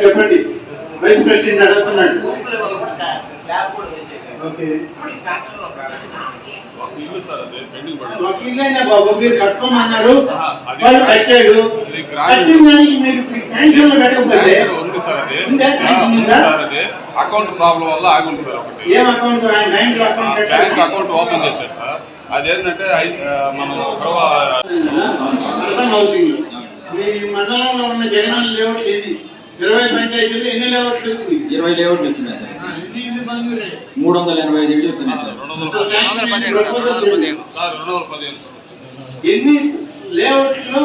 చెప్పండి. Vice president అడుగుతున్నాడు మీరు కట్టుకోమన్నారు వాళ్ళు కట్టాడు కట్టిన దానికి మీరు శాంక్షన్ కట్టకపోతే ఉంది సార్ అది? సార్ అకౌంట్ ప్రాబ్లం వల్ల ఆగుంది సార్ ఒకటి. బ్యాంక్ అకౌంట్ బ్యాంక్ కట్టాడు అకౌంట్ ఓపెన్ చేశారు సార్. అదేంటంటే మనం గొడవ అర్థం హౌసింగ్ మీ మండలంలో ఉన్న జగనన్న లేఅవుట్ ఎన్ని? ఇరవై పంచాయతీలు ఎన్ని లేఅవుట్లు వచ్చింది ఇరవై లేఅవుట్లు వచ్చినాయి సార్. ఆ, ఎన్ని ఇల్లు మంజూరే మూడు వందల ఎనభై ఐదు ఇళ్ళు వచ్చినాయి సార్. ఎన్ని లేఅవుట్లో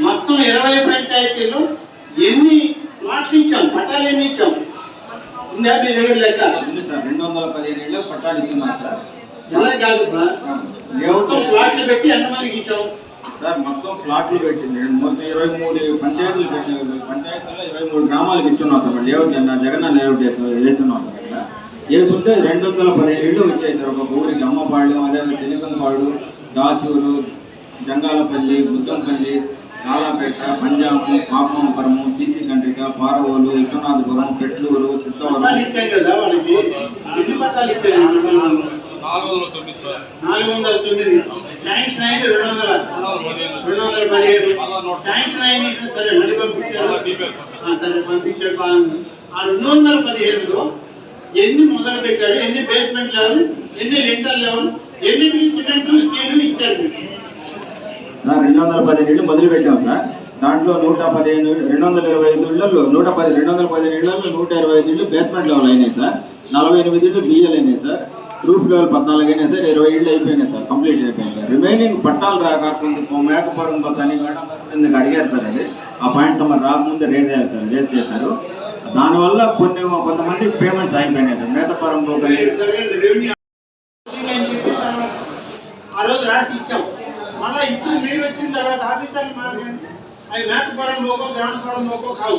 మొత్తం ఇరవై పంచాయతీలు ఎన్ని ప్లాట్లు ఇచ్చాం పట్టాలు ఎన్ని ఇచ్చాం ఉందా మీ దగ్గర లెక్క. ఉంది సార్ రెండు వందల పదిహేను ఇళ్ళు పట్టాలు ఇచ్చున్నారు సార్ ఎలా కాదు బా. లేఅవుట్ మొత్తం ప్లాట్లు పెట్టి ఎంతమందికి ఇచ్చాం సార్ మొత్తం ఫ్లాట్లు పెట్టింది మొత్తం ఇరవై మూడు పంచాయతీలు పెట్టి పంచాయతీల్లో ఇరవై మూడు గ్రామాలకు ఇచ్చున్నాం సార్. లేఅవుట్ నా జగన్ లేఅవుట్ వేసి వేస్తున్నాం సార్ ఇక్కడ. వేసుంటే రెండు వందల పదిహేను ఇళ్ళు వచ్చాయి సార్. ఒక ఊరికి అమ్మపాడు అదే చెలికంపాడు దాచూరు జంగాలపల్లి బుద్ధంపల్లి కాలాపేట పంజాబు పాపమాపురము సీసీ కండ్రిక పారవోలు విశ్వనాథపురం పెట్లూరు పట్టాలు చిత్తవరం కదా వాళ్ళకి? పట్టాలు ఇచ్చారు ఈ నాలుగు వందల తొమ్మిది నాలుగు వందల తొమ్మిది. శాంక్షన్ అయింది రెండు వందల. రెండు వందల పదిహేను రెండు వందల పదిహేడు. శాంక్షన్ అయింది. సరే మళ్ళీ పంపించారు. ఆ, సరే పంపించారు. ఆ రెండు వందల పదిహేడులో ఎన్ని మొదలు పెట్టారు? ఎన్ని బేస్మెంట్ లెవెల్? ఎన్ని లింటర్ లెవెల్? ఎన్ని సిమెంట్ స్టీల్ ఇచ్చారు సార్ రెండు వందల పదిహేను ఇళ్ళు మొదలు పెట్టాం సార్. దాంట్లో నూట పదిహేను రెండు వందల ఇరవై ఐదు ఇళ్ళలో నూట పది రెండు వందల పదిహేను ఇళ్ళలో నూట ఇరవై ఐదు ఇళ్ళు బేస్మెంట్ లెవెల్ అయినాయి సార్. నలభై ఎనిమిది ఇళ్ళు బియ్యలు అయినాయి సార్. రూఫ్ లెవెల్ పద్నాలుగు అయినాయి సార్. ఇరవై ఇళ్ళు అయిపోయినాయి సార్. కంప్లీట్ అయిపోయింది సార్. రిమైనింగ్ పట్టాలు రాకుండా మేకపురం పోతాని ఎందుకు అడిగారు సార్ అది? ఆ పాయింట్ తమ రాకముందే రేజ్ అయ్యారు సార్. రేజ్ చేశారు. దానివల్ల కొన్ని కొంతమంది పేమెంట్స్ అయిపోయినాయి సార్. మేతపురం పోగలి ఆ రోజు రాసి ఇచ్చాము మళ్ళీ ఇప్పుడు మీరు వచ్చిన తర్వాత ఆఫీసర్లు మాట్లాడి అవి మేతపురం లోకో గ్రామపురం లోకో కావు.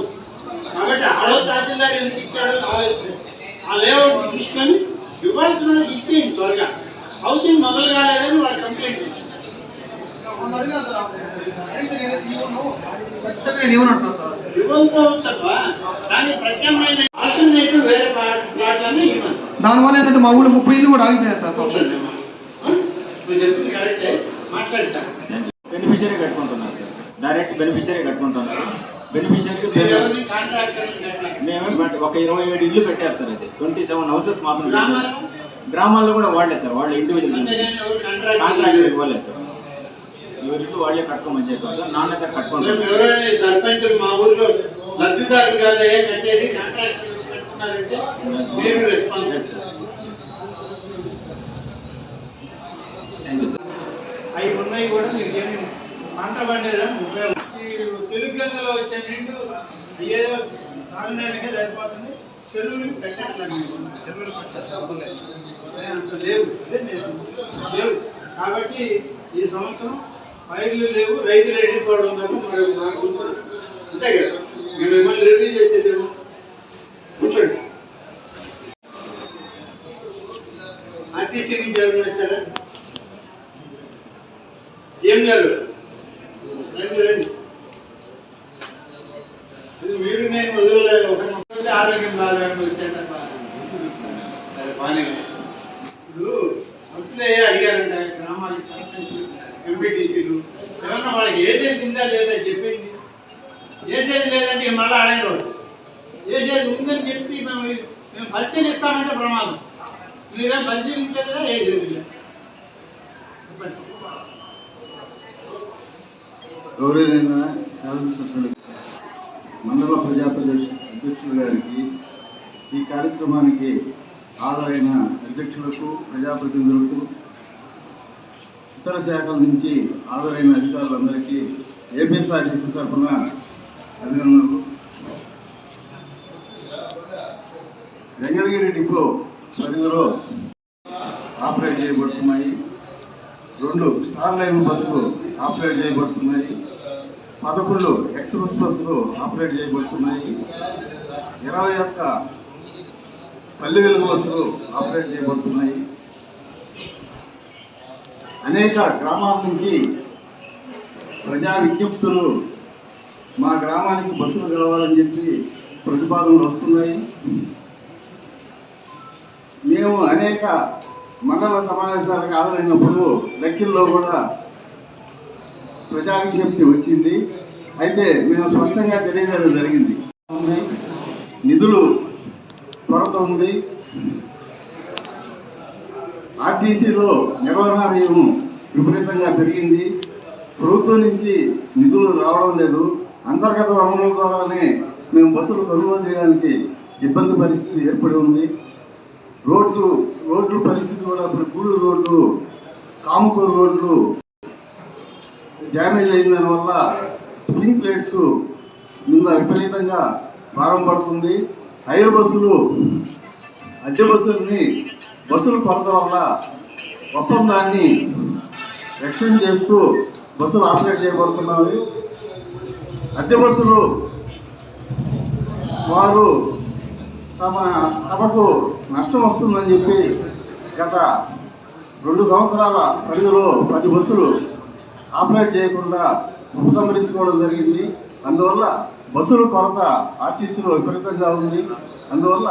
కాబట్టి ఆ రోజు తహసీల్దార్ ఎందుకు ఇచ్చాడో ఆ లేఅవుట్ తీసుకొని ఇవ్వాల్సిన వాళ్ళకి ఇచ్చేయండి త్వరగా. హౌసింగ్ మొదలు కాలేదని వాళ్ళ కంప్లైంట్ ఇవ్వకపోవచ్చబ్బా కానీ ప్రత్యామ్నాయం ఆల్టర్నేటివ్ వేరే ప్లాట్లని ఇవ్వండి దానివల్ల ఏంటంటే మా ఊళ్ళో ముప్పై ఇల్లు కూడా ఆగిపోయాయి సార్. నువ్వు చెప్పింది కరెక్టే. బెనిఫిషియరీ కట్టుకుంటున్నారు సార్. డైరెక్ట్ బెనిఫిషియరీ కట్టుకుంటున్నారు. మీరు బెనిఫిషియరీ ఎవరిని కాంట్రాక్టర్ మేము ఒక ఇరవై ఏడు ఇల్లు పెట్టారు సార్ అది. ట్వంటీ సెవెన్ హౌసెస్ మాత్రం గ్రామాల్లో? కూడా వాడలేదు సార్. వాళ్ళు ఇండివిజువల్ కాంట్రాక్టర్ ఇవ్వలేదు. సార్. ఎవరి ఇల్లు వాళ్ళే కట్టుకోమని చెప్పారు సార్. నాణ్యత ఎవరైనా సర్పంచులు మా ఊర్లో లబ్ధిదారులు కాదే కట్టేది కట్టుకున్నారంటే మీరు response sir. Thank you sir అవి ఉన్నాయి కూడా మీకేమి పంట పండేదా ఉపయోగం. ఈ తెలుగు గంగలో వచ్చే నిండు ఏదో తాగడానికే సరిపోతుంది. చెరువులు పెట్టట్లేదు. చెరువులకు అంత లేవు. అదే లేవు. కాబట్టి ఈ సంవత్సరం పైర్లు లేవు రైతులు ఎండిపోవడం తప్ప మరి అంతే కదా? మేము మిమ్మల్ని రివ్యూ చేసేదేమో కూర్చోండి. ఆర్టీసీ నుంచి ఎవరైనా వచ్చారా? ఏం గారు రండి రండి. మీరు నేను వదలలేదు ఒక ఆరోగ్యం బాగాలని సరే బాగానే ఉంది. ఇప్పుడు అసలే అడిగారంట గ్రామాలకి సర్పంచులు ఎంపీటీసీలు ఏమన్నా వాళ్ళకి ఏసేది ఉందా లేదా చెప్పండి ఏసేది లేదంటే మళ్ళీ అడగరు వాళ్ళు. ఏసేది ఉందని చెప్పి మేము మేము పరిశీలిస్తామంటే ప్రమాదం. మీరేం పరిశీలించేదిరా ఏసేది లేదు చెప్పండి. గౌరవైన శాసనసభ్యులు మండల ప్రజాప్రదేశ్ అధ్యక్షులు గారికి ఈ కార్యక్రమానికి హాజరైన అధ్యక్షులకు ప్రజాప్రతినిధులకు ఇతర శాఖల నుంచి హాజరైన అధికారులందరికీ ఏపీఎస్ఆర్టీసీ తరఫున అభినందనలు. వెంకటగిరి డిపో పరిధిలో ఆపరేట్ చేయబడుతున్నాయి. రెండు స్టార్ లైన్ బస్సులు ఆపరేట్ చేయబడుతున్నాయి. పదకొండు ఎక్స్ప్రెస్ బస్సులు ఆపరేట్ చేయబడుతున్నాయి. ఇరవై ఒక్క పల్లె వెలుగు బస్సులు ఆపరేట్ చేయబడుతున్నాయి. అనేక గ్రామాల నుంచి ప్రజా విజ్ఞప్తులు మా గ్రామానికి బస్సులు కావాలని చెప్పి ప్రతిపాదనలు వస్తున్నాయి. మేము అనేక మండల సమావేశాలకు హాజరైనప్పుడు లెక్కల్లో కూడా ప్రజా విజ్ఞప్తి వచ్చింది. అయితే మేము స్పష్టంగా తెలియజేయడం జరిగింది. నిధులు కొరత ఉంది. ఆర్టీసీలో నిర్వహణ వ్యయం విపరీతంగా పెరిగింది. ప్రభుత్వం నుంచి నిధులు రావడం లేదు. అంతర్గత వనరుల ద్వారానే మేము బస్సులు కొనుగోలు చేయడానికి ఇబ్బంది పరిస్థితి ఏర్పడి ఉంది. రోడ్లు రోడ్లు పరిస్థితి కూడా ఇప్పుడు గూడూరు రోడ్లు కాముకూరు రోడ్లు డ్యామేజ్ అయిన దానివల్ల స్ప్రింగ్ ప్లేట్స్ మీద విపరీతంగా భారం పడుతుంది. హైర్ బస్సులు అద్దె బస్సుల్ని బస్సులు కొరత వల్ల ఒప్పందాన్ని ఎక్స్టెండ్ చేస్తూ బస్సులు ఆపరేట్ చేయబడుతున్నాయి అద్దె బస్సులు వారు తమ తమకు నష్టం వస్తుందని చెప్పి గత రెండు సంవత్సరాల పరిధిలో పది బస్సులు ఆపరేట్ చేయకుండా ఉపసంహరించుకోవడం జరిగింది. అందువల్ల బస్సుల కొరత ఆర్టీసీలో విపరీతంగా ఉంది. అందువల్ల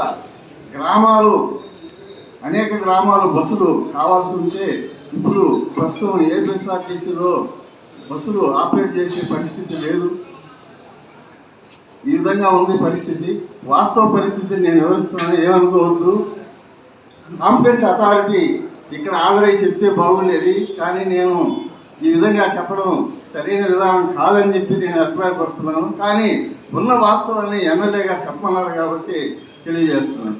గ్రామాలు అనేక గ్రామాలు బస్సులు కావాల్సి ఉంటే ఇప్పుడు ప్రస్తుతం ఏపీఎస్ఆర్టీసీలో బస్సులు ఆపరేట్ చేసే పరిస్థితి లేదు. ఈ విధంగా ఉంది పరిస్థితి. వాస్తవ పరిస్థితిని నేను వివరిస్తున్నాను. ఏమనుకోవద్దు. కాంపిటెంట్ అథారిటీ ఇక్కడ హాజరై చెప్తే బాగుండేది. కానీ నేను ఈ విధంగా చెప్పడం సరైన విధానం కాదని చెప్పి నేను అభిప్రాయపడుతున్నాను. కానీ ఉన్న వాస్తవాన్ని ఎమ్మెల్యే గారు చెప్పమన్నారు కాబట్టి తెలియజేస్తున్నాను.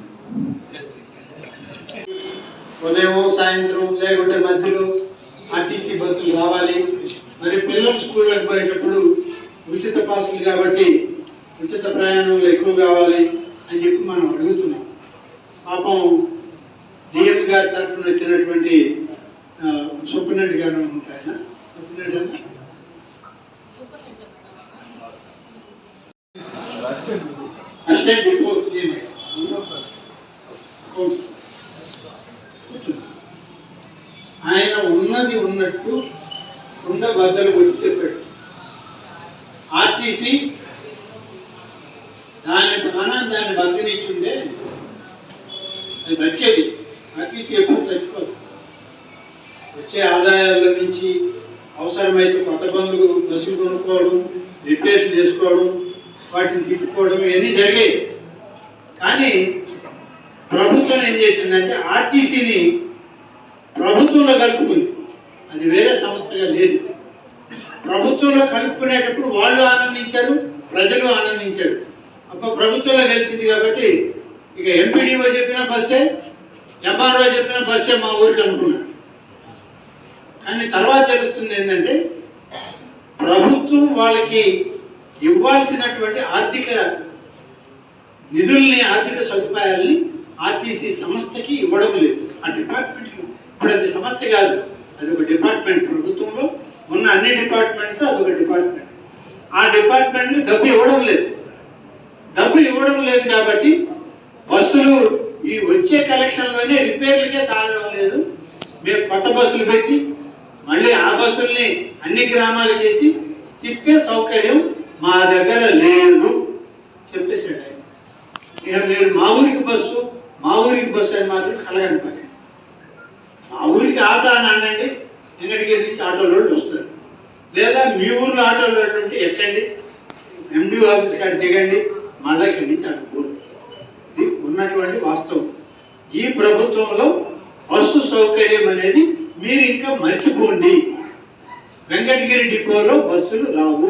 ఉదయం సాయంత్రం లేకుంటే మధ్యలో ఆర్టీసీ బస్సులు రావాలి. మరి పిల్లలు స్కూల్ వెళ్ళిపోయేటప్పుడు ఉచిత పాసులు కాబట్టి ఉచిత ప్రయాణంలో ఎక్కువ కావాలి అని చెప్పి మనం అడుగుతున్నాం. పాపం డిఎం గారి తరఫున వచ్చినటువంటి ఆ, గారు ఉంటాయన సుబ్బిరెడ్డి అసిస్టెంట్ ఆయన ఉన్నది ఉన్నట్టు ఉండ బద్దలు కొట్టి చెప్పాడు. ఆర్టీసీ దాని ప్రాణాన్ని దాన్ని బతికినిచ్చుండే అది బతికేది. ఆర్టీసీ ఎప్పుడు చచ్చిపోదు. వచ్చే ఆదాయాల నుంచి అవసరమైతే కొత్త పనులు బస్సులు కొనుక్కోవడం రిపేర్లు చేసుకోవడం వాటిని తిప్పుకోవడం ఇవన్నీ జరిగాయి. కానీ ప్రభుత్వం ఏం చేసిందంటే ఆర్టీసీని ప్రభుత్వంలో కలుపుకుంది. అది వేరే సంస్థగా లేదు. ప్రభుత్వంలో కలుపుకునేటప్పుడు వాళ్ళు ఆనందించారు ప్రజలు ఆనందించారు. అప్పుడు ప్రభుత్వంలో కలిసింది కాబట్టి ఇక ఎంపీడీఓ చెప్పిన బస్సే ఎంఆర్ఓ చెప్పిన బస్సే మా ఊరికి అనుకున్నాను కానీ తర్వాత తెలుస్తుంది ఏంటంటే ప్రభుత్వం వాళ్ళకి ఇవ్వాల్సినటువంటి ఆర్థిక నిధుల్ని ఆర్థిక సదుపాయాల్ని ఆర్టీసీ సంస్థకి ఇవ్వడం లేదు. ఆ డిపార్ట్మెంట్ ఇప్పుడు అది సంస్థ కాదు అది ఒక డిపార్ట్మెంట్ ప్రభుత్వంలో ఉన్న అన్ని డిపార్ట్మెంట్స్ అదొక డిపార్ట్మెంట్ ఆ డిపార్ట్మెంట్ డబ్బు ఇవ్వడం లేదు. డబ్బు ఇవ్వడం లేదు కాబట్టి బస్సులు ఈ వచ్చే కలెక్షన్లోనే రిపేర్లకే చాలడం లేదు. మేము కొత్త బస్సులు పెట్టి మళ్ళీ ఆ బస్సుల్ని అన్ని గ్రామాలకు వేసి తిప్పే సౌకర్యం మా దగ్గర లేదు చెప్పేసాడు ఆయన. ఇక మీరు మా ఊరికి బస్సు మా ఊరికి బస్సు అని మాత్రం కలగనిపండి మా ఊరికి ఆటో అని అనండి వెంకటగిరి నుంచి ఆటోలో వస్తారు లేదా మీ ఊర్లో ఆటోలో ఉంటే ఎక్కండి ఎండి ఆఫీస్ కాడ దిగండి మళ్ళీ ఇక్కడి నుంచి ఇది ఉన్నటువంటి వాస్తవం. ఈ ప్రభుత్వంలో బస్సు సౌకర్యం అనేది మీరు ఇంకా మర్చిపోండి. వెంకటగిరి డిపోలో బస్సులు రావు.